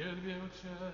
Wielbię Ciebie,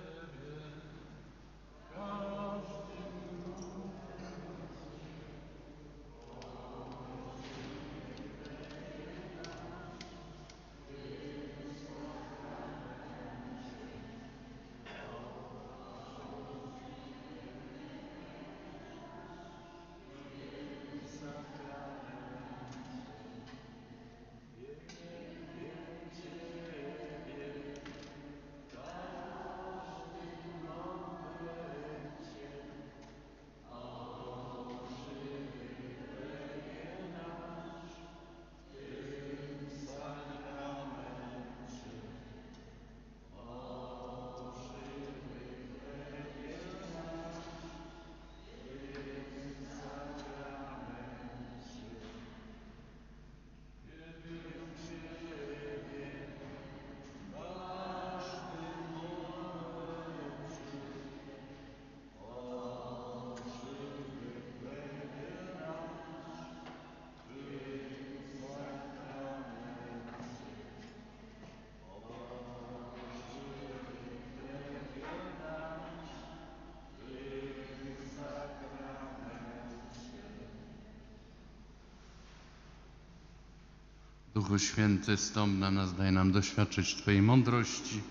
Duchu Święty, stąp na nas, daj nam doświadczyć Twojej mądrości,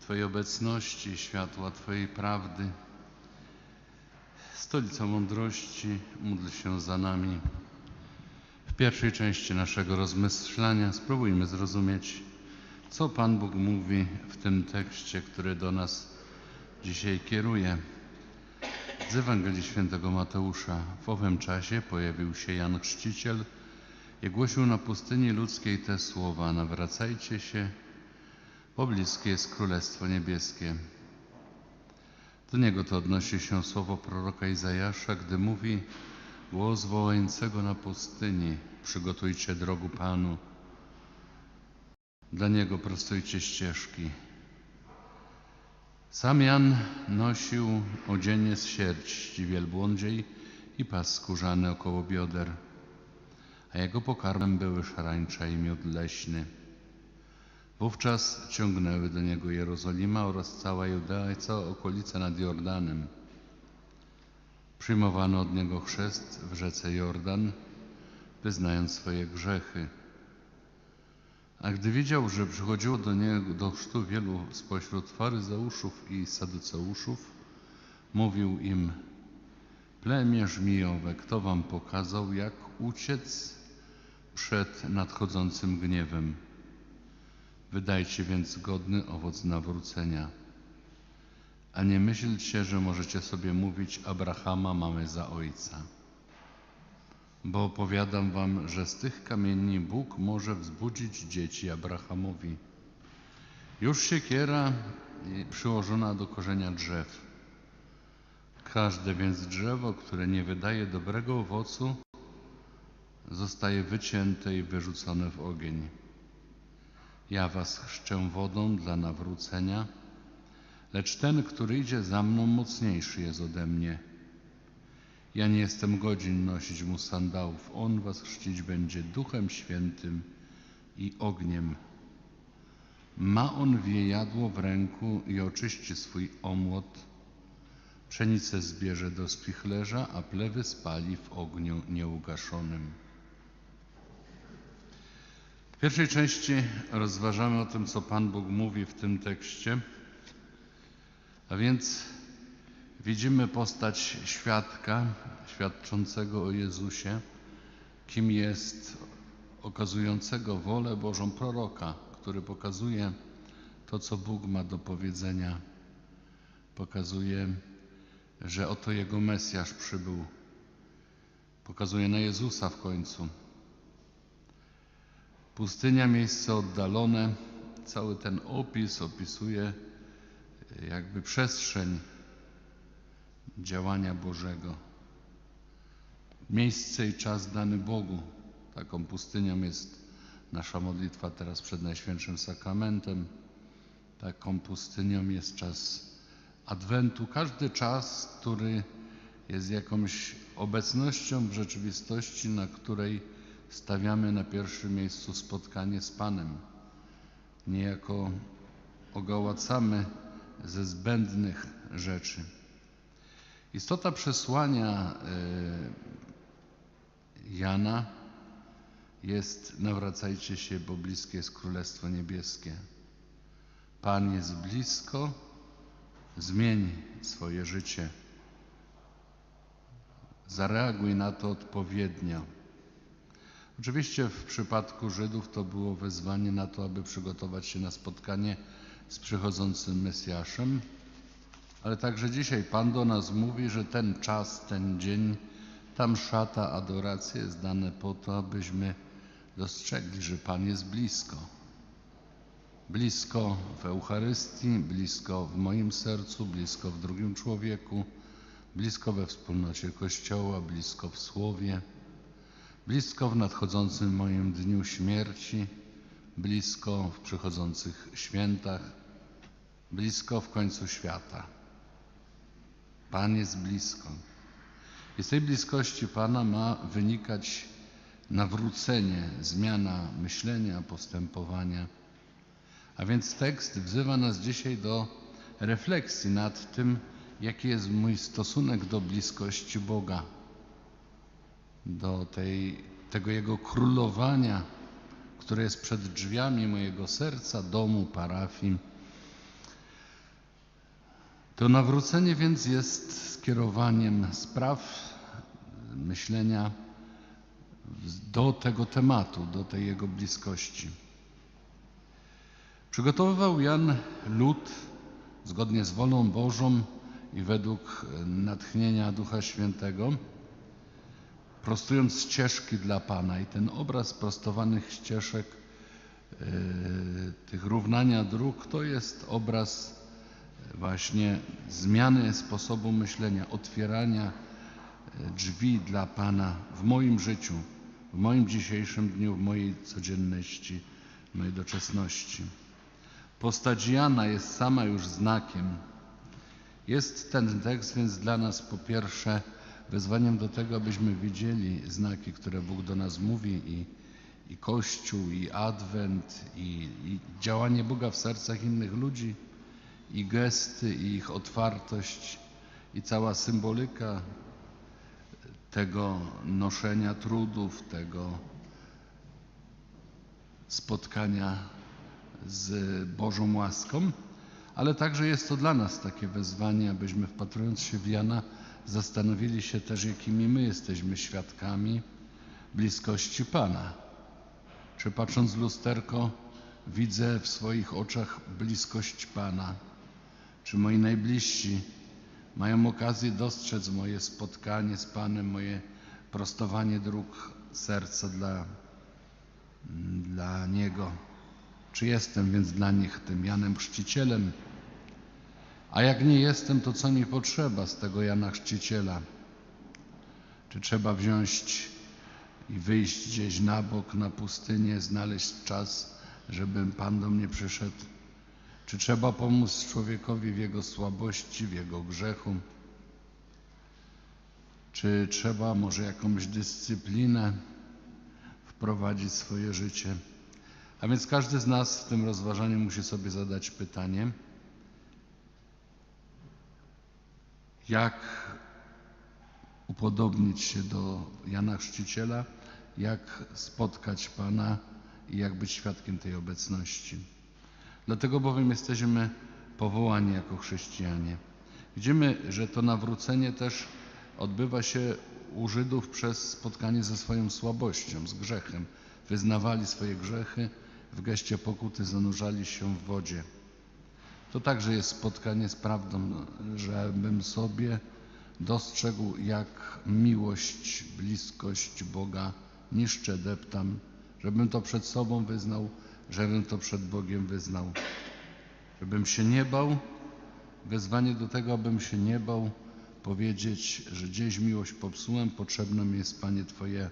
Twojej obecności, światła Twojej prawdy. Stolica mądrości, módl się za nami. W pierwszej części naszego rozmyślania spróbujmy zrozumieć, co Pan Bóg mówi w tym tekście, który do nas dzisiaj kieruje. Z Ewangelii Świętego Mateusza. W owym czasie pojawił się Jan Chrzciciel i głosił na pustyni ludzkiej te słowa: Nawracajcie się, bo bliskie jest Królestwo Niebieskie. Do niego to odnosi się słowo proroka Izajasza, gdy mówi głos wołającego na pustyni: Przygotujcie drogu Panu, dla niego prostujcie ścieżki. Sam Jan nosił odzienie z sierści wielbłądziej i pas skórzany około bioder, a jego pokarmem były szarańcza i miód leśny. Wówczas ciągnęły do niego Jerozolima oraz cała Judea i cała okolica nad Jordanem. Przyjmowano od niego chrzest w rzece Jordan, wyznając swoje grzechy. A gdy widział, że przychodziło do niego do chrztu wielu spośród faryzeuszów i saduceuszów, mówił im: Plemię żmijowe, kto wam pokazał, jak uciec przed nadchodzącym gniewem? Wydajcie więc godny owoc nawrócenia. A nie myślcie, że możecie sobie mówić: Abrahama mamy za ojca. Bo opowiadam wam, że z tych kamieni Bóg może wzbudzić dzieci Abrahamowi. Już siekiera przyłożona do korzenia drzew. Każde więc drzewo, które nie wydaje dobrego owocu, zostaje wycięte i wyrzucone w ogień. Ja was chrzczę wodą dla nawrócenia, lecz ten, który idzie za mną, mocniejszy jest ode mnie. Ja nie jestem godzin nosić mu sandałów. On was chrzcić będzie duchem świętym i ogniem. Ma on wiejadło w ręku i oczyści swój omłot. Pszenicę zbierze do spichlerza, a plewy spali w ogniu nieugaszonym. W pierwszej części rozważamy o tym, co Pan Bóg mówi w tym tekście, a więc widzimy postać świadka, świadczącego o Jezusie, kim jest okazującego wolę Bożą proroka, który pokazuje to, co Bóg ma do powiedzenia. Pokazuje, że oto Jego Mesjasz przybył. Pokazuje na Jezusa w końcu. Pustynia, miejsce oddalone, cały ten opis opisuje jakby przestrzeń działania Bożego. Miejsce i czas dany Bogu. Taką pustynią jest nasza modlitwa teraz przed Najświętszym Sakramentem. Taką pustynią jest czas Adwentu. Każdy czas, który jest jakąś obecnością w rzeczywistości, na której stawiamy na pierwszym miejscu spotkanie z Panem. Niejako ogołacamy ze zbędnych rzeczy. Istota przesłania y, Jana jest nawracajcie się, bo bliskie jest Królestwo Niebieskie. Pan jest blisko, zmień swoje życie. Zareaguj na to odpowiednio. Oczywiście w przypadku Żydów to było wezwanie na to, aby przygotować się na spotkanie z przychodzącym Mesjaszem, ale także dzisiaj Pan do nas mówi, że ten czas, ten dzień, ta msza, ta adoracja jest dane po to, abyśmy dostrzegli, że Pan jest blisko. Blisko w Eucharystii, blisko w moim sercu, blisko w drugim człowieku, blisko we wspólnocie Kościoła, blisko w Słowie, blisko w nadchodzącym moim dniu śmierci, blisko w przychodzących świętach, blisko w końcu świata. Pan jest blisko. I z tej bliskości Pana ma wynikać nawrócenie, zmiana myślenia, postępowania. A więc tekst wzywa nas dzisiaj do refleksji nad tym, jaki jest mój stosunek do bliskości Boga, do tej, tego Jego królowania, które jest przed drzwiami mojego serca, domu, parafii. To nawrócenie więc jest skierowaniem spraw, myślenia do tego tematu, do tej Jego bliskości. Przygotowywał Jan lud zgodnie z wolą Bożą i według natchnienia Ducha Świętego, prostując ścieżki dla Pana. I ten obraz prostowanych ścieżek, yy, tych równania dróg, to jest obraz właśnie zmiany sposobu myślenia, otwierania drzwi dla Pana w moim życiu, w moim dzisiejszym dniu, w mojej codzienności, w mojej doczesności. Postać Jana jest sama już znakiem. Jest ten tekst więc dla nas po pierwsze wezwaniem do tego, abyśmy widzieli znaki, które Bóg do nas mówi i, i Kościół, i Adwent, i, i działanie Boga w sercach innych ludzi, i gesty, i ich otwartość, i cała symbolika tego noszenia trudów, tego spotkania z Bożą łaską, ale także jest to dla nas takie wezwanie, abyśmy wpatrując się w Jana, zastanowili się też, jakimi my jesteśmy świadkami bliskości Pana. Czy patrząc w lusterko, widzę w swoich oczach bliskość Pana? Czy moi najbliżsi mają okazję dostrzec moje spotkanie z Panem, moje prostowanie dróg serca dla, dla Niego? Czy jestem więc dla nich tym Janem Chrzcicielem? A jak nie jestem, to co mi potrzeba z tego Jana Chrzciciela? Czy trzeba wziąć i wyjść gdzieś na bok, na pustynię, znaleźć czas, żeby Pan do mnie przyszedł? Czy trzeba pomóc człowiekowi w jego słabości, w jego grzechu? Czy trzeba może jakąś dyscyplinę wprowadzić w swoje życie? A więc każdy z nas w tym rozważaniu musi sobie zadać pytanie, jak upodobnić się do Jana Chrzciciela, jak spotkać Pana i jak być świadkiem tej obecności. Dlatego bowiem jesteśmy powołani jako chrześcijanie. Widzimy, że to nawrócenie też odbywa się u Żydów przez spotkanie ze swoją słabością, z grzechem. Wyznawali swoje grzechy, w geście pokuty zanurzali się w wodzie. To także jest spotkanie z prawdą, żebym sobie dostrzegł, jak miłość, bliskość Boga niszczę, deptam, żebym to przed sobą wyznał, żebym to przed Bogiem wyznał. Żebym się nie bał, wezwanie do tego, abym się nie bał powiedzieć, że gdzieś miłość popsułem, potrzebne mi jest, Panie, Twoje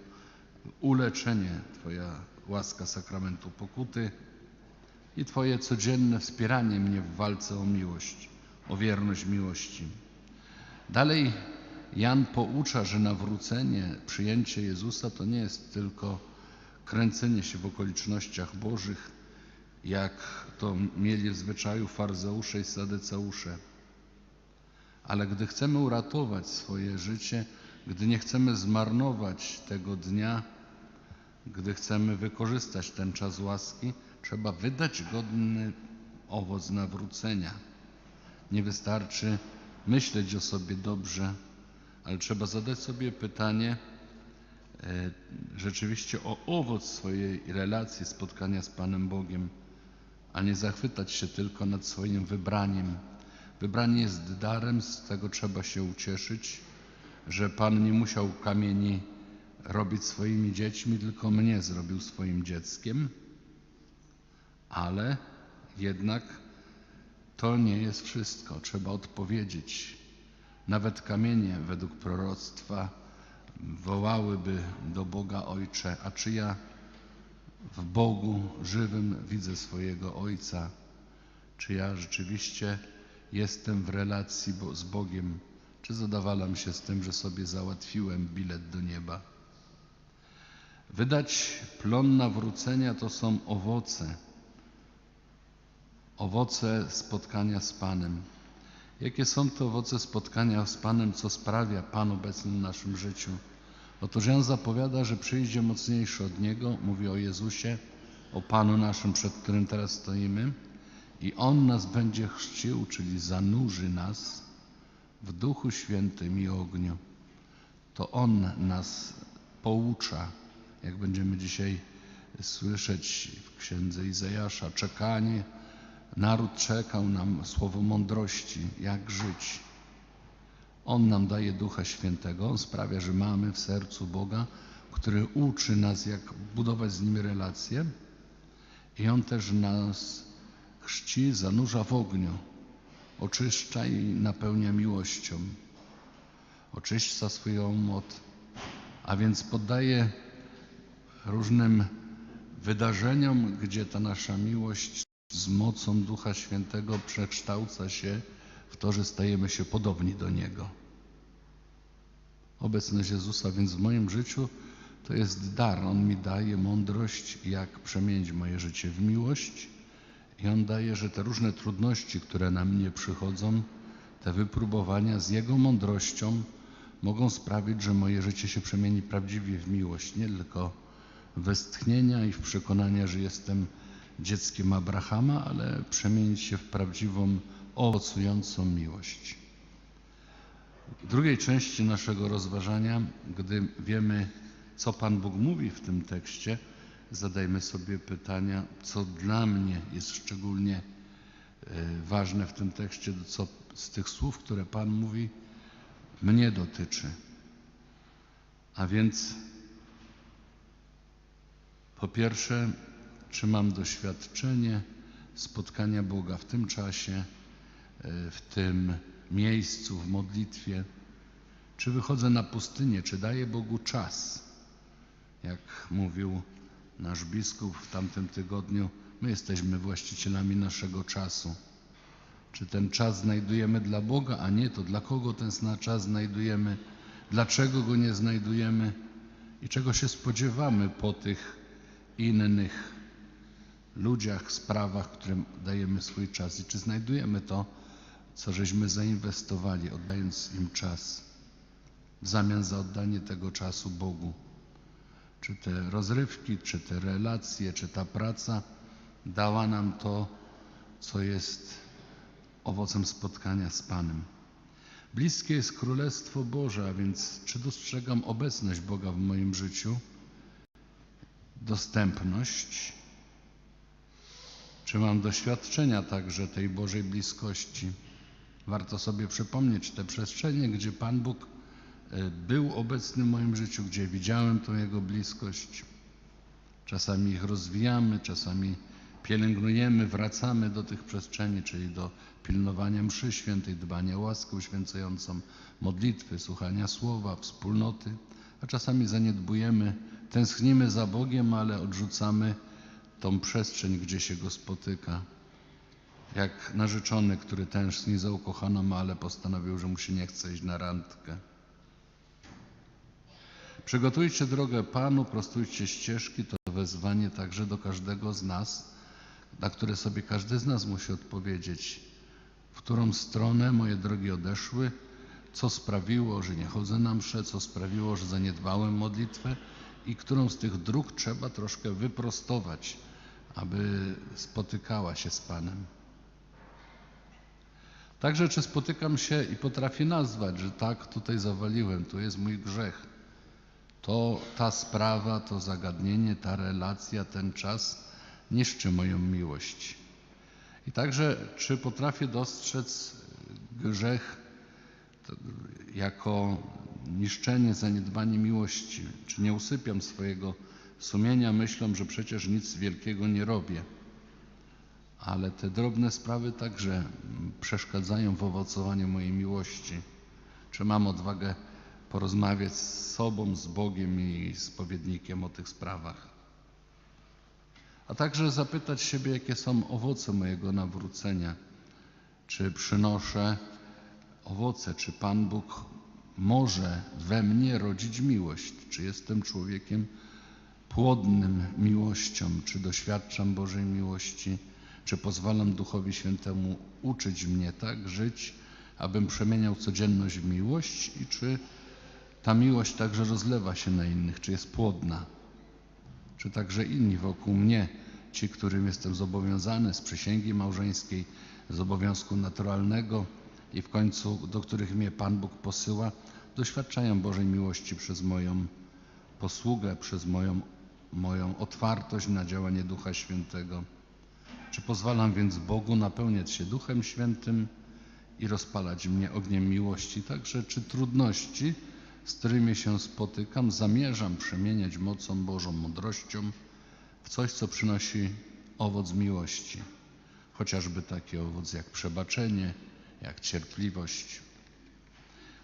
uleczenie, Twoja łaska sakramentu pokuty i Twoje codzienne wspieranie mnie w walce o miłość, o wierność miłości. Dalej Jan poucza, że nawrócenie, przyjęcie Jezusa to nie jest tylko kręcenie się w okolicznościach Bożych, jak to mieli w zwyczaju farzeusze i sadyceusze. Ale gdy chcemy uratować swoje życie, gdy nie chcemy zmarnować tego dnia, gdy chcemy wykorzystać ten czas łaski, trzeba wydać godny owoc nawrócenia. Nie wystarczy myśleć o sobie dobrze, ale trzeba zadać sobie pytanie e, rzeczywiście o owoc swojej relacji, spotkania z Panem Bogiem, a nie zachwytać się tylko nad swoim wybraniem. Wybranie jest darem, z tego trzeba się ucieszyć, że Pan nie musiał kamieni robić swoimi dziećmi, tylko mnie zrobił swoim dzieckiem, ale jednak to nie jest wszystko. Trzeba odpowiedzieć. Nawet kamienie według proroctwa wołałyby do Boga Ojcze, a czy ja w Bogu żywym widzę swojego Ojca? Czy ja rzeczywiście jestem w relacji z Bogiem? Czy zadawalam się z tym, że sobie załatwiłem bilet do nieba? Wydać plon nawrócenia to są owoce, owoce spotkania z Panem. Jakie są to owoce spotkania z Panem, co sprawia Pan obecny w naszym życiu? Otóż Jan zapowiada, że przyjdzie mocniejszy od Niego, mówi o Jezusie, o Panu naszym, przed którym teraz stoimy i On nas będzie chrzcił, czyli zanurzy nas w Duchu Świętym i ogniu. To On nas poucza, jak będziemy dzisiaj słyszeć w księdze Izajasza, czekanie, naród czekał nam słowo mądrości, jak żyć. On nam daje Ducha Świętego, On sprawia, że mamy w sercu Boga, który uczy nas, jak budować z Nim relacje. I On też nas chrzci, zanurza w ogniu, oczyszcza i napełnia miłością, oczyszcza swoją moc, a więc poddaje różnym wydarzeniom, gdzie ta nasza miłość z mocą Ducha Świętego przekształca się w to, że stajemy się podobni do Niego. Obecność Jezusa więc w moim życiu to jest dar. On mi daje mądrość, jak przemienić moje życie w miłość. I On daje, że te różne trudności, które na mnie przychodzą, te wypróbowania z Jego mądrością mogą sprawić, że moje życie się przemieni prawdziwie w miłość, nie tylko w westchnienia i w przekonania, że jestem dzieckiem Abrahama, ale przemienić się w prawdziwą, owocującą miłość. W drugiej części naszego rozważania, gdy wiemy, co Pan Bóg mówi w tym tekście, zadajmy sobie pytania, co dla mnie jest szczególnie e, ważne w tym tekście, co z tych słów, które Pan mówi, mnie dotyczy. A więc po pierwsze, czy mam doświadczenie spotkania Boga w tym czasie, e, w tym miejscu, w modlitwie? Czy wychodzę na pustynię, czy daję Bogu czas? Jak mówił nasz biskup w tamtym tygodniu, my jesteśmy właścicielami naszego czasu. Czy ten czas znajdujemy dla Boga, a nie to dla kogo ten czas znajdujemy, dlaczego go nie znajdujemy i czego się spodziewamy po tych innych ludziach, sprawach, którym dajemy swój czas i czy znajdujemy to, co żeśmy zainwestowali, oddając im czas w zamian za oddanie tego czasu Bogu. Czy te rozrywki, czy te relacje, czy ta praca dała nam to, co jest owocem spotkania z Panem. Bliskie jest Królestwo Boże, a więc czy dostrzegam obecność Boga w moim życiu, dostępność, czy mam doświadczenia także tej Bożej bliskości. Warto sobie przypomnieć te przestrzenie, gdzie Pan Bóg e, był obecny w moim życiu, gdzie widziałem tą Jego bliskość. Czasami ich rozwijamy, czasami pielęgnujemy, wracamy do tych przestrzeni, czyli do pilnowania mszy świętej, dbania o łaskę uświęcającą, modlitwy, słuchania słowa, wspólnoty, a czasami zaniedbujemy, tęsknimy za Bogiem, ale odrzucamy tą przestrzeń, gdzie się Go spotyka. Jak narzeczony, który tęskni za ukochaną, ale postanowił, że mu się nie chce iść na randkę. Przygotujcie drogę Panu, prostujcie ścieżki, to wezwanie także do każdego z nas, na które sobie każdy z nas musi odpowiedzieć. W którą stronę moje drogi odeszły? Co sprawiło, że nie chodzę na mszę? Co sprawiło, że zaniedbałem modlitwę? I którą z tych dróg trzeba troszkę wyprostować, aby spotykała się z Panem? Także czy spotykam się i potrafię nazwać, że tak, tutaj zawaliłem, tu jest mój grzech. To ta sprawa, to zagadnienie, ta relacja, ten czas niszczy moją miłość. I także czy potrafię dostrzec grzech to- jako niszczenie, zaniedbanie miłości? Czy nie usypiam swojego sumienia myślą, że przecież nic wielkiego nie robię? ale te drobne sprawy także przeszkadzają w owocowaniu mojej miłości. Czy mam odwagę porozmawiać z sobą, z Bogiem i spowiednikiem o tych sprawach? A także zapytać siebie, jakie są owoce mojego nawrócenia. Czy przynoszę owoce, czy Pan Bóg może we mnie rodzić miłość? Czy jestem człowiekiem płodnym miłością? Czy doświadczam Bożej miłości? Czy pozwalam Duchowi Świętemu uczyć mnie tak żyć, abym przemieniał codzienność w miłość? I czy ta miłość także rozlewa się na innych? Czy jest płodna? Czy także inni wokół mnie, ci, którym jestem zobowiązany z przysięgi małżeńskiej, z obowiązku naturalnego i w końcu do których mnie Pan Bóg posyła, doświadczają Bożej miłości przez moją posługę, przez moją, moją otwartość na działanie Ducha Świętego. Czy pozwalam więc Bogu napełniać się Duchem Świętym i rozpalać mnie ogniem miłości? Także czy trudności, z którymi się spotykam, zamierzam przemieniać mocą Bożą, mądrością w coś, co przynosi owoc miłości? Chociażby taki owoc jak przebaczenie, jak cierpliwość.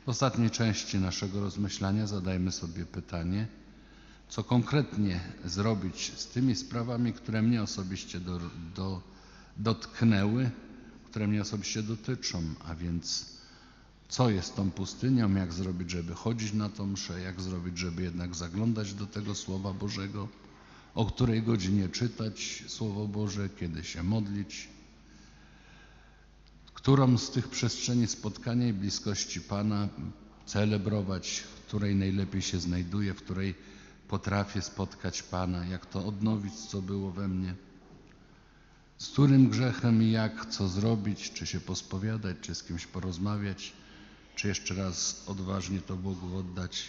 W ostatniej części naszego rozmyślania zadajmy sobie pytanie, co konkretnie zrobić z tymi sprawami, które mnie osobiście do, do, dotknęły, które mnie osobiście dotyczą, a więc co jest tą pustynią, jak zrobić, żeby chodzić na tą mszę, jak zrobić, żeby jednak zaglądać do tego Słowa Bożego, o której godzinie czytać Słowo Boże, kiedy się modlić, którą z tych przestrzeni spotkania i bliskości Pana celebrować, w której najlepiej się znajduję, w której potrafię spotkać Pana, jak to odnowić, co było we mnie, z którym grzechem i jak, co zrobić, czy się pospowiadać, czy z kimś porozmawiać, czy jeszcze raz odważnie to Bogu oddać,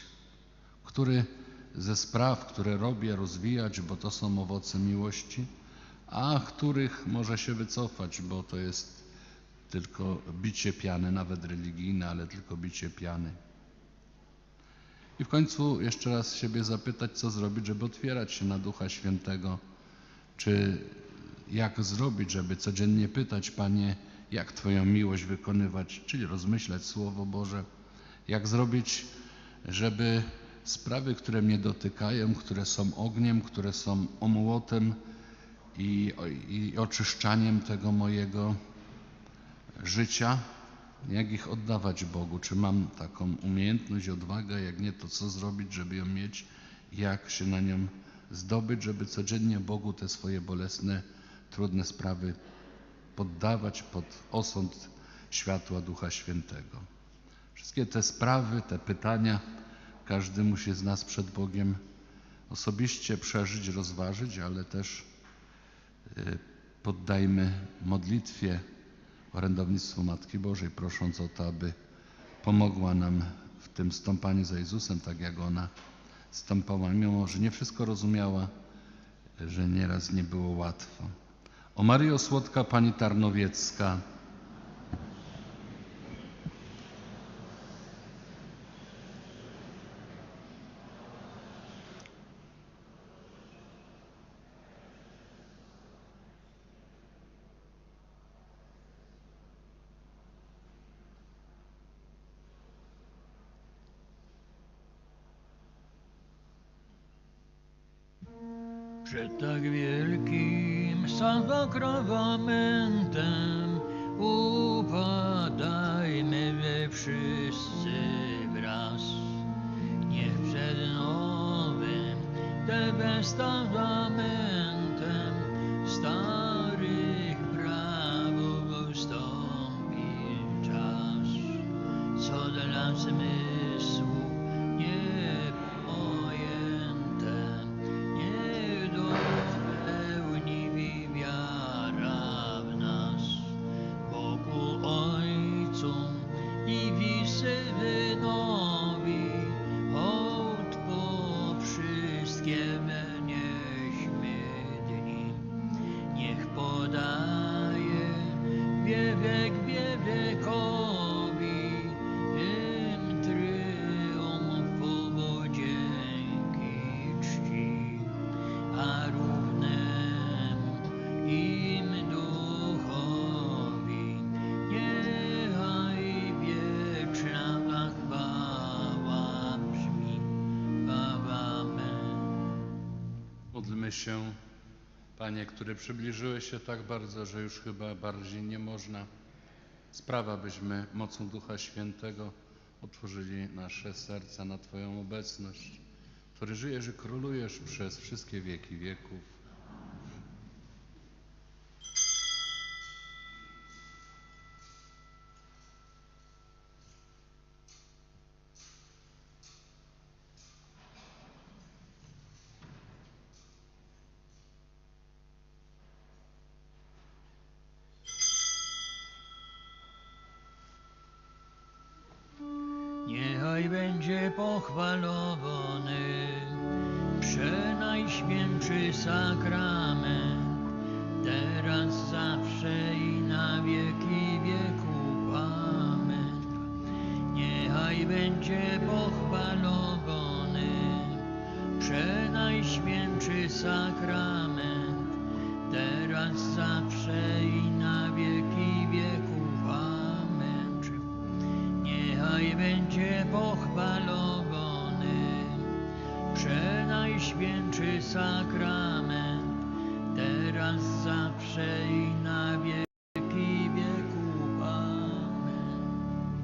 który ze spraw, które robię, rozwijać, bo to są owoce miłości, a których może się wycofać, bo to jest tylko bicie piany, nawet religijne, ale tylko bicie piany. I w końcu jeszcze raz siebie zapytać, co zrobić, żeby otwierać się na Ducha Świętego. Czy jak zrobić, żeby codziennie pytać, Panie, jak Twoją miłość wykonywać, czyli rozmyślać Słowo Boże. Jak zrobić, żeby sprawy, które mnie dotykają, które są ogniem, które są omłotem i, i oczyszczaniem tego mojego życia, jak ich oddawać Bogu? Czy mam taką umiejętność, odwagę? Jak nie, to co zrobić, żeby ją mieć? Jak się na nią zdobyć, żeby codziennie Bogu te swoje bolesne, trudne sprawy poddawać pod osąd światła Ducha Świętego? Wszystkie te sprawy, te pytania, każdy musi z nas przed Bogiem osobiście przeżyć, rozważyć, ale też y, poddajmy modlitwie orędownictwu Matki Bożej, prosząc o to, aby pomogła nam w tym stąpaniu za Jezusem, tak jak ona stąpała, mimo że nie wszystko rozumiała, że nieraz nie było łatwo. O Maryjo Słodka Pani Tarnowiecka, Przed tak wielkim sakramentem upadajmy my wszyscy wraz. Niech przed nowym testamentem starych prawów ustąpi czas, co dla nas my Módlmy się, Panie, który przybliżyłeś się tak bardzo, że już chyba bardziej nie można. Sprawa, byśmy mocą Ducha Świętego otworzyli nasze serca na Twoją obecność, który żyjesz i królujesz przez wszystkie wieki wieków. Pochwalony przenajświętszy sakrament, teraz, zawsze i na wieki wieków. Amen. Niechaj będzie pochwalony przenajświętszy sakrament, teraz, zawsze i na wieki wieków. Amen. Niechaj będzie pochwalony Boże Najświętszy Sakrament, teraz zawsze i na wieki.